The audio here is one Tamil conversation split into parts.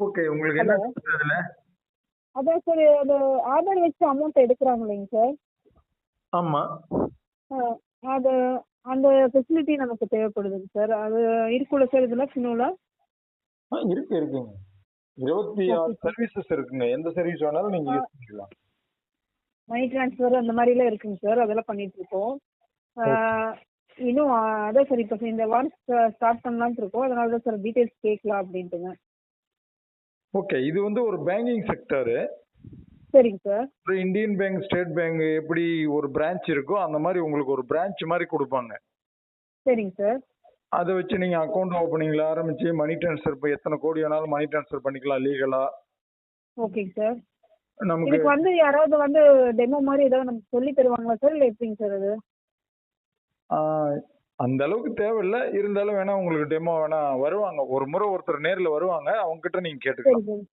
ஓகே உங்களுக்கு என்ன அதுல? அதான் சார் அது ஆதார் வச்சு அமௌண்ட் எடுக்கிறாங்க இல்லைங்க சார் ஆமா அது அந்த ஃபெசிலிட்டி நமக்கு தேவைப்படுதுங்க சார் அது இருக்குல்ல சார் இதில் ஃபினோல இருக்கு இருக்குங்க. இருபத்தி ஆறு. சர்வீசஸ் இருக்குங்க. எந்த சர்வீஸ் வேணாலும் நீங்க யூஸ் பண்ணிக்கலாம். மணி ட்ரான்ஸ்ஃபர் அந்த மாதிரிலாம் இருக்குங்க சார் அதெல்லாம் பண்ணிட்டு இருக்கோம். இன்னும் அதான் சார் இப்போ இந்த வாரம் ஸ்டார்ட் பண்ணலான்ட்டு இருக்கோம். அதனால தான் சார் டீட்டெயில்ஸ் கேட்கலாம் அப்படின்ட்டுங்க. ஓகே இது வந்து ஒரு பேங்கிங் செக்டரு சரிங்க சார் ஒரு இந்தியன் பேங்க் ஸ்டேட் பேங்க் எப்படி ஒரு பிரான்ச் இருக்கோ அந்த மாதிரி உங்களுக்கு ஒரு பிரான்ச் மாதிரி கொடுப்பாங்க. சரிங்க சார் அதை வச்சு நீங்க அக்கௌண்ட் ஓப்பனிங்ல ஆரம்பிச்சு மணி ட்ரான்ஸ்ஃபர் இப்போ எத்தனை கோடி வேணாலும் மணி ட்ரான்ஸ்ஃபர் பண்ணிக்கலாம் லீகலா ஓகேங்க சார் நமக்கு இதுக்கு வந்து யாராவது வந்து டெமோ மாதிரி ஏதாவது நமக்கு சொல்லி தருவாங்களா சார் இல்லை எப்படிங்க சார் அது? அந்த அளவுக்கு தேவையில்ல. இருந்தாலும் வேணா உங்களுக்கு டெமோ வேணா வருவாங்க. ஒரு முறை ஒருத்தர் நேர்ல வருவாங்க. அவங்க கிட்ட நீங்க கேட்டுக்கலாம்.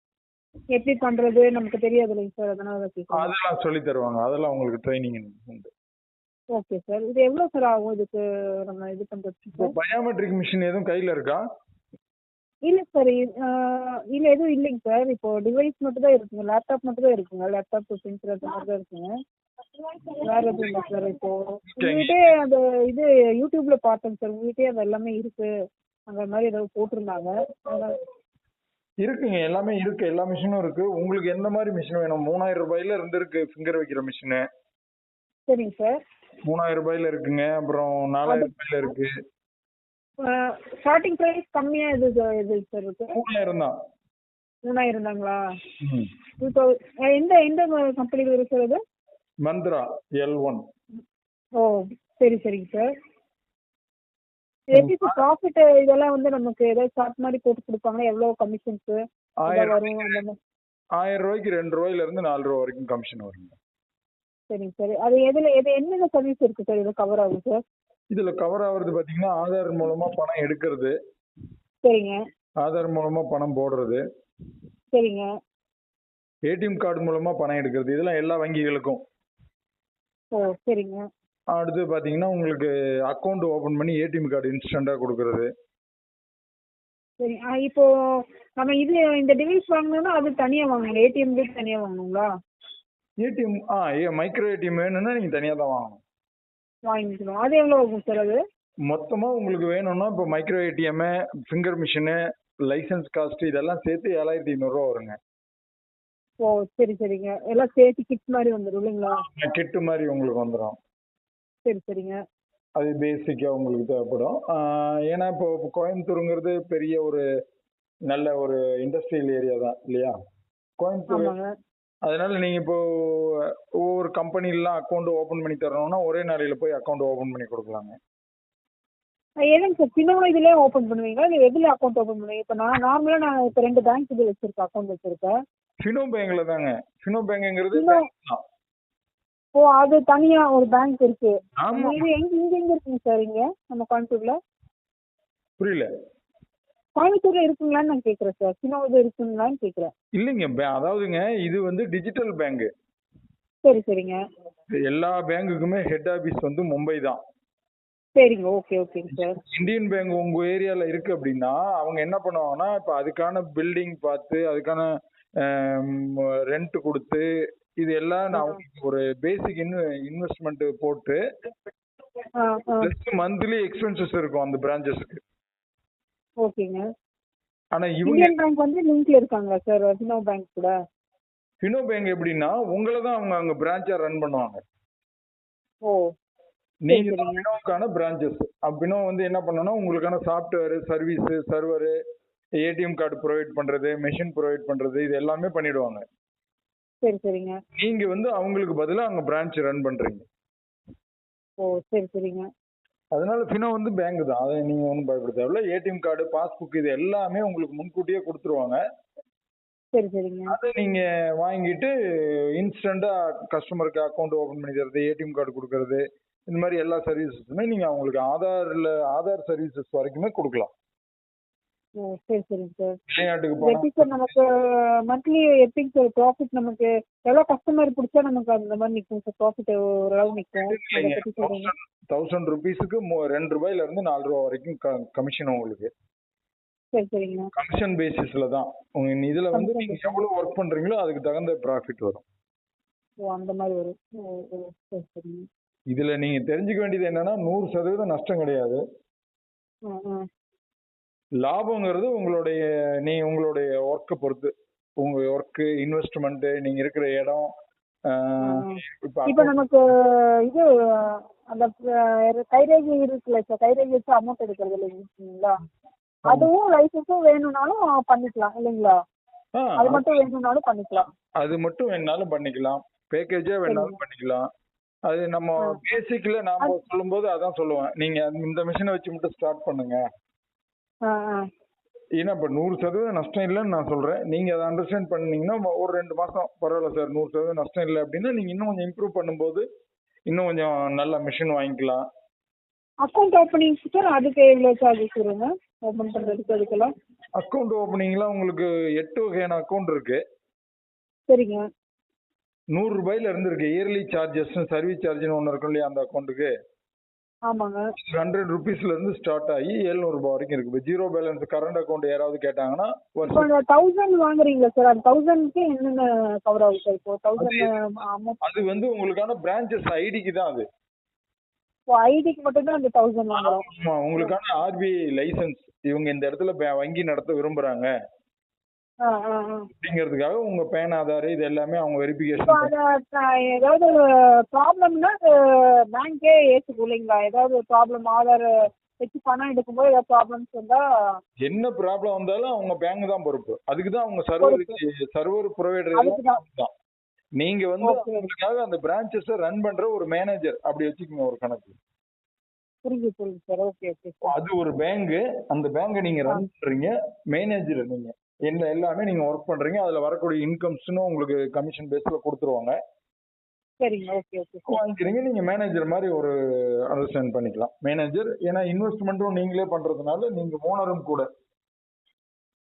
எப்படி பண்ணுறது நமக்கு தெரியாது இல்லைங்க சார். அதனால அதெல்லாம் சொல்லி தருவாங்க. அதெல்லாம் உங்களுக்கு ட்ரைனிங் உண்டு. Okay sir. இது எவ்வளோ சார் ஆகும் இதுக்கு நம்ம இது சார் பயோமெட்ரிக் மிஷின் எதுவும் கையில இருக்கா? இல்லை சார். இல்லை எதுவும் இல்லைங்க சார். இப்போ டிவைஸ் மட்டும் தான் இருக்குங்க. லேப்டாப் மட்டும் தான் இருக்குங்க. லேப்டாப் பிரிண்டர் அந்த மாதிரி தான் இருக்குங்க. வேற எதுவும் இல்லை சார் இப்போ உங்ககிட்டே அந்த இது யூடியூப்ல பார்த்தேங்க சார் உங்ககிட்டே அது எல்லாமே இருக்கு. அந்த மாதிரி ஏதாவது போட்டிருந்தாங்க. அதான் இருக்குங்க. எல்லாமே இருக்கு. எல்லா மிஷினும் இருக்கு. உங்களுக்கு எந்த மாதிரி மிஷின் வேணும்? மூணாயிரம் ரூபாயில இருந்து இருக்கு ஃபிங்கர் வைக்கிற மிஷின் சரிங்க சார் மூணாயிரம் ரூபாயில இருக்குங்க. அப்புறம் நாலாயிரம் ரூபாயில இருக்கு. ஸ்டார்டிங் ப்ரைஸ் கம்மியாக இது இது சார் இருக்கு? மூணாயிரம் தான். மூணாயிரம் தாங்களா? ம். இப்போ எந்த எந்த கம்பெனியில் இருக்கு சார் அது? மந்த்ரா எல் ஒன் ஓ சரி சரிங்க சார் எப்படி சார் ப்ராஃபிட் இதெல்லாம் வந்து நமக்கு ஏதாவது சார்ட் மாதிரி போட்டு கொடுப்பாங்களா? எவ்வளோ கமிஷன்ஸு ஆயிரம் ஆயிரம் ரூபாய்க்கு ரெண்டு ரூபாயில இருந்து நாலு ரூபா வரைக்கும் கமிஷன் வருங்க. சரிங்க சார் அது எதில் எது என்னென்ன சர்வீஸ் இருக்குது சார் இதில் கவர் ஆகும் சார் இதுல கவர் ஆகுறது பாத்தீங்கன்னா ஆதார் மூலமா பணம் எடுக்கிறது. சரிங்க. ஆதார் மூலமா பணம் போடுறது. சரிங்க. ஏடிஎம் கார்டு மூலமா பணம் எடுக்கிறது. இதெல்லாம் எல்லா வங்கிகளுக்கும். ஓ சரிங்க. அடுத்து பாத்தீங்கன்னா உங்களுக்கு அக்கௌண்ட் ஓபன் பண்ணி ஏடிஎம் கார்டு இன்ஸ்டண்டா கொடுக்கறது. சரி ஆ இப்போ நம்ம இது இந்த டிவைஸ் வாங்கணும்னா அது தனியாக வாங்கணும். ஏடிஎம் பில் தனியாக வாங்கணுங்களா? ஏடிஎம் ஆ ஏ மைக்ரோ ஏடிஎம் வேணும்னா நீங்க தனியா தான் வாங்கணும். வாங்கிக்கணும். அது எவ்வளோ ஆகும் சார் அது? மொத்தமா உங்களுக்கு வேணும்னா இப்போ micro ATM finger machine licence cost இதெல்லாம் சேர்த்து ஏழாயிரத்தி ஐநூறுரூவா வருங்க. ஓ சரி சரிங்க. எல்லாம் சேர்த்து கிட்ஸ் மாதிரி வந்துடும் இல்லைங்களா கிட்டு மாதிரி உங்களுக்கு வந்துடும் சரி சரிங்க. அது பேசிக்காக உங்களுக்கு தேவைப்படும். ஏன்னா இப்போ கோயம்புத்தூருங்கிறது பெரிய ஒரு நல்ல ஒரு இண்டஸ்ட்ரியல் ஏரியா தான் இல்லையா? கோயம்புத்தூர் அதனால நீங்க இப்போ ஒவ்வொரு கம்பெனிலாம் அக்கௌண்ட் ஓபன் பண்ணி தரணும்னா ஒரே நாளையில போய் அக்கௌண்ட் ஓபன் பண்ணி கொடுக்கலாங்க. எதுங்க சார் சின்ன இதுலேயே ஓப்பன் பண்ணுவீங்களா? இல்லை எதில் அக்கௌண்ட் ஓப்பன் பண்ணுவீங்க? இப்போ நான் நார்மலாக நான் இப்போ ரெண்டு பேங்க் இது வச்சுருக்கேன் அக்கௌண்ட் வச்சுருக்கேன் ஃபினோ பேங்க்ல தாங்க. ஃபினோ பேங்க்ங்கிறது. ஓ அது தனியாக ஒரு பேங்க் இருக்கு. இது எங்க இங்க எங்க இருக்குங்க சார் இங்க? நம்ம கோயம்புத்தூர்ல? புரியல. கோயம்புத்தூர்ல இருக்குங்களான்னு நான் கேக்குறேன் சார் சின்ன இது இருக்குங்களான்னு கேக்குறேன். இல்லைங்க அதாவதுங்க இது வந்து டிஜிட்டல் பேங்க் சரி சரிங்க. எல்லா பேங்குக்குமே ஹெட் ஆபீஸ் வந்து மும்பை தான். சரிங்க ஓகே ஓகேங்க சார் இந்தியன் பேங்க் உங்க ஏரியால இருக்கு அப்படின்னா அவங்க என்ன பண்ணுவாங்கன்னா இப்ப அதுக்கான பில்டிங் பார்த்து அதுக்கான ரெண்ட் கொடுத்து இது எல்லாம் நான் ஒரு பேசிக் இன்வெஸ்ட்மெண்ட் போட்டு மந்த்லி எக்ஸ்பென்சஸ் இருக்கும் அந்த பிரான்ச்சஸ்க்கு ஓகேங்க ஆனா இந்தியன் பேங்க் வந்து லிங்க்ல இருக்காங்களா சார் ஃபினோ பேங்க் கூட. ஃபினோ பேங்க் எப்படின்னா உங்களை தான் அவங்க அங்க பிரான்ச்சா ரன் பண்ணுவாங்க. ஓ. நீங்க. ஃபினோவுக்கான பிரான்ச்சஸ் ஃபினோ வந்து என்ன பண்ணணும்னா உங்களுக்கான software service server ATM card provide பண்றது மெஷின் ப்ரொவைட் பண்றது இது எல்லாமே பண்ணிடுவாங்க. சரி சரிங்க. நீங்க வந்து அவங்களுக்கு பதிலா அங்க பிரான்ச் ரன் பண்றீங்க. ஓ சரி சரிங்க. அதனால ஃபினோ வந்து பேங்க் தான். அதை நீங்க ஒன்றும் பயப்பட தேவையில்ல. ஏடிஎம் கார்டு பாஸ்புக் இது எல்லாமே உங்களுக்கு முன்கூட்டியே கொடுத்துருவாங்க. சரி சரிங்க. அதை நீங்க வாங்கிட்டு இன்ஸ்டண்டா கஸ்டமருக்கு அக்கௌண்ட் ஓபன் பண்ணி தரது ஏடிஎம் கார்டு கொடுக்கறது இந்த மாதிரி எல்லா சர்வீசஸுமே நீங்க அவங்களுக்கு ஆதார்ல ஆதார் சர்வீசஸ் வரைக்குமே கொடுக்கலாம். ஓ சரி சரிங்க சார் வெளிநாட்டுக்கு இது எப்படி போனா சார் நமக்கு மந்த்லி எப்படிங்க சார் ப்ராஃபிட் நமக்கு எவ்வளோ கஸ்டமர் பிடிச்சா நமக்கு அந்த மாதிரி நிற்கும் சார் ப்ராஃபிட் ஓரளவு நிற்கும் அதை பற்றி சொல்றீங்க தௌசண்ட் ருபீஸுக்கு ரெண்டு ரூபாயில இருந்து நாலு ரூபா வரைக்கும் கமிஷன் உங்களுக்கு. சரி சரிங்க. கமிஷன் பேசிஸ்ல தான். உங்க இதுல வந்து நீங்க எவ்வளவு ஒர்க் பண்றீங்களோ அதுக்கு தகுந்த ப்ராஃபிட் வரும். ஓ அந்த மாதிரி வரும். ஓ ஓ சரி சரிங்க. இதுல நீங்க தெரிஞ்சுக்க வேண்டியது என்னன்னா நூறு சதவீதம் நஷ்டம் கிடையாது. லாபங்கிறது உங்களுடைய நீ உங்களுடைய ஒர்க்கை பொறுத்து. உங்க ஒர்க்கு இன்வெஸ்ட்மெண்ட் நீங்க இருக்கிற இடம் இப்ப நமக்கு இது அந்த கைரேகை இருக்குல்ல சார் கைரேகை வச்சு அமௌண்ட் எடுக்கிறது இல்லைங்களா? அதுவும் லைசன்ஸும் வேணும்னாலும் பண்ணிக்கலாம் இல்லைங்களா? அது மட்டும் வேணும்னாலும் பண்ணிக்கலாம். அது மட்டும் வேணாலும் பண்ணிக்கலாம். பேக்கேஜா வேணாலும் பண்ணிக்கலாம். அது நம்ம பேசிக்ல நாம சொல்லும்போது அதான் சொல்லுவேன். நீங்க இந்த மிஷினை வச்சு மட்டும் ஸ்டார்ட் பண்ணுங்க. ஏன்னா இப்ப நூறு சதவீதம் நஷ்டம் இல்லைன்னு நான் சொல்றேன். நீங்க அதை அண்டர்ஸ்டாண்ட் பண்ணீங்கன்னா ஒரு ரெண்டு மாசம் பரவாயில்ல சார் நூறு சதவீதம் நஷ்டம் இல்லை அப்படின்னா நீங்க இன்னும் கொஞ்சம் இம்ப்ரூவ் பண்ணும்போது இன்னும் கொஞ்சம் நல்ல மிஷின் வாங்கிக்கலாம். அக்கௌண்ட் ஓப்பனிங் சார் அதுக்கு எவ்வளோ சார்ஜஸ் வருங்க ஓப்பன் பண்ணுறதுக்கு அதுக்கெல்லாம்? அக்கௌண்ட் ஓப்பனிங்லாம் உங்களுக்கு எட்டு வகையான அக்கௌண்ட் இருக்கு. சரிங்க. நூறு ரூபாயில இருந்து இருக்கு இயர்லி சார்ஜஸ் சர்வீஸ் சார்ஜ்னு ஒன்று இருக்கும் இல்லையா அந்த அக்கௌண்ட்டுக்கு ஆமாங்க. ஹண்ட்ரட் ருபீஸ்ல இருந்து ஸ்டார்ட் ஆகி 700 ரூபாய் வரைக்கும் இருக்கு. ஜீரோ பேலன்ஸ் கரண்ட் அக்கௌண்ட் யாராவது கேட்டாங்கன்னா தௌசண்ட் வாங்குறீங்களா சார் அந்த தௌசண்ட்க்கு என்னென்ன கவர் ஆகுது சார் இப்போ தௌசண்ட் அது வந்து உங்களுக்கான பிரான்ச்சஸ் ஐடிக்கு தான் அது. ஐடிக்கு மட்டும்தான் அந்த தௌசண்ட் வாங்குறோம். உங்களுக்கான ஆர்பிஐ லைசன்ஸ் இவங்க இந்த இடத்துல வங்கி நடத்த விரும்புறாங்க. அப்படிங்கிறதுக்காக உங்க பேன் ஆதார் இது எல்லாமே அவங்க வெரிஃபிகேஷன் ஏதாவது ப்ராப்ளம்னா பேங்க்கே ஏற்றுக்கும் இல்லைங்களா? ஏதாவது ப்ராப்ளம் ஆதார் வச்சு பணம் எடுக்கும்போது ஏதாவது ப்ராப்ளம்ஸ் வந்தால் என்ன ப்ராப்ளம் வந்தாலும் அவங்க பேங்க் தான் பொறுப்பு. அதுக்கு தான் அவங்க சர்வர் சர்வர் ப்ரொவைடர் தான். நீங்க வந்து. உங்களுக்காக அந்த பிரான்ச்சஸை ரன் பண்ற ஒரு மேனேஜர் அப்படி வச்சுக்கோங்க ஒரு கணக்கு. புரியுது புரியுது சார் ஓகே ஓகே அது ஒரு பேங்க் அந்த பேங்கை நீங்க ரன் பண்றீங்க. மேனேஜர் நீங்க. என்ன எல்லாமே நீங்க ஒர்க் பண்றீங்க. அதுல வரக்கூடிய இன்கம்ஸ்னு உங்களுக்கு கமிஷன் பேஸ்ல கொடுத்துருவாங்க. சரிங்க. ஓகே ஓகே வாங்கிக்கிறீங்க. நீங்க மேனேஜர் மாதிரி ஒரு அண்டர்ஸ்டாண்ட் பண்ணிக்கலாம். மேனேஜர் ஏன்னா இன்வெஸ்ட்மெண்ட்டும் நீங்களே பண்றதுனால நீங்க ஓனரும் கூட.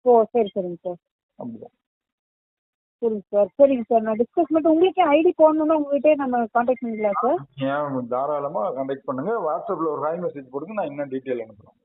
ஓ சரி சரிங்க சார் அப்படிதான். சரிங்க சார் சரிங்க சார் நான் டிஸ்கஸ் மட்டும் உங்களுக்கே ஐடி போடணுன்னா உங்கள்கிட்டயே நம்ம காண்டாக்ட் பண்ணிக்கலாம் சார் ஏன் தாராளமா கான்டாக்ட் பண்ணுங்க. வாட்ஸ்அப்ல ஒரு ஹாய் மெசேஜ் போடுங்க. நான் இன்னும் டீட்டெயில் அனுப்புறேன்.